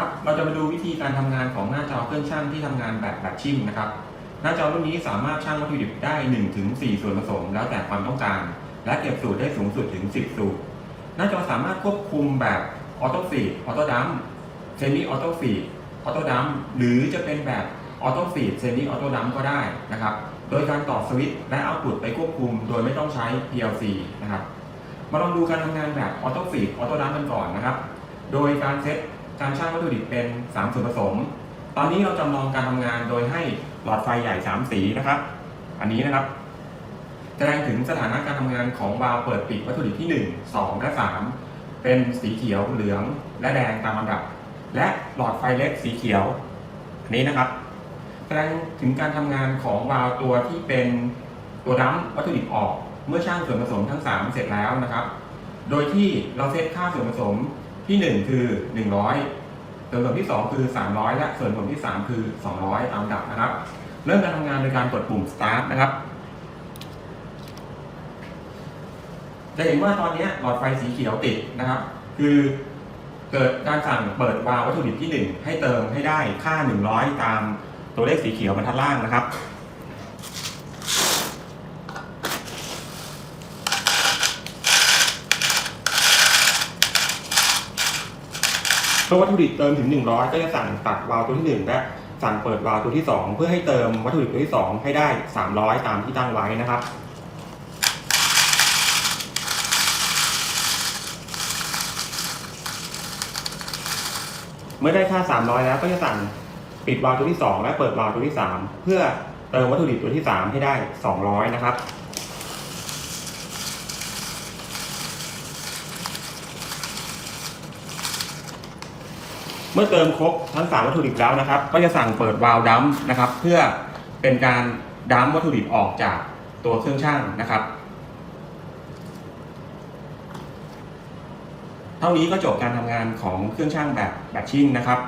ครับ เราจะมาดูวิธีการทำงานของหน้าจอเครื่องชั่งที่ทำงานแบบแบบชิ่งนะครับ หน้าจอรุ่นนี้สามารถชั่งวัตถุดิบได้1ถึง4ส่วนผสม แล้วแต่ความต้องการ และเก็บสูตรได้สูงสุดถึง 10 สูตร หน้าจอสามารถควบคุมแบบออโต้ฟีดออโต้ดัมเซมิออโต้ฟีดออโต้ดัมหรือจะเป็นแบบออโต้ฟีดเซมิออโต้ดัมก็ได้นะครับ โดยการต่อสวิตช์และเอาพุตไปควบคุม โดยไม่ต้องใช้ PLC นะครับ มาลองดูการทำงานแบบออโต้ฟีดออโต้ดัมกันก่อนนะครับ โดยการเซต การชั่งวัตถุดิบเป็น 3 ส่วนผสม ตอนนี้เราจำลองการทำงานโดยให้หลอดไฟใหญ่ 3 สีนะครับ อันนี้นะครับแสดงถึงสถานะการทำงานของวาล์วเปิดปิดวัตถุดิบที่ 1 2 และ 3 เป็นสีเขียวเหลืองและแดงตามลำดับ และหลอดไฟเล็กสีเขียว อันนี้นะครับ แสดงถึงการทำงานของวาล์วตัวที่เป็นตัวดั้มวัตถุดิบออก เมื่อช่างส่วนผสมทั้ง 3 เสร็จแล้วนะครับ โดยที่เราเซตค่าส่วนผสม ที่ 1 คือ 100 ส่วนผสมที่ 2 คือ 300 และส่วนผสมที่ 3 คือ 200 ตามดับนะครับ เริ่มการทำงานโดยการกดปุ่ม start นะครับจะเห็นว่าตอนนี้หลอดไฟสีเขียวติดนะครับ คือเกิดการสั่งเปิดวาล์ววัตถุดิบที่ 1 ให้เติมให้ได้ค่า 100 ตามตัวเลขสีเขียวบรรทัดล่างนะครับ ตัววัตถุดิบเติมถึง 100 ก็จะสั่งตัดวาล์วตัวที่ 1 และสั่งเปิดวาล์วตัวที่ 2 เพื่อให้เติมวัตถุดิบตัวที่ 2 ให้ได้ 300 ตามที่ตั้งไว้นะครับเมื่อได้ค่า 300 แล้วก็จะสั่งปิดวาล์วตัวที่ 2 และเปิดวาล์วตัวที่ 3 เพื่อเติมวัตถุดิบตัวที่ 3 ให้ได้ 200 นะครับ เมื่อเติมครบทั้ง3วัตถุดิบแล้วนะครับ ก็จะสั่งเปิดวาล์วดัมนะครับ เพื่อเป็นการดัมวัตถุดิบออกจากตัวเครื่องช่างนะครับ เท่านี้ก็จบการทำงานของเครื่องช่างแบบแบบชิ่งนะครับ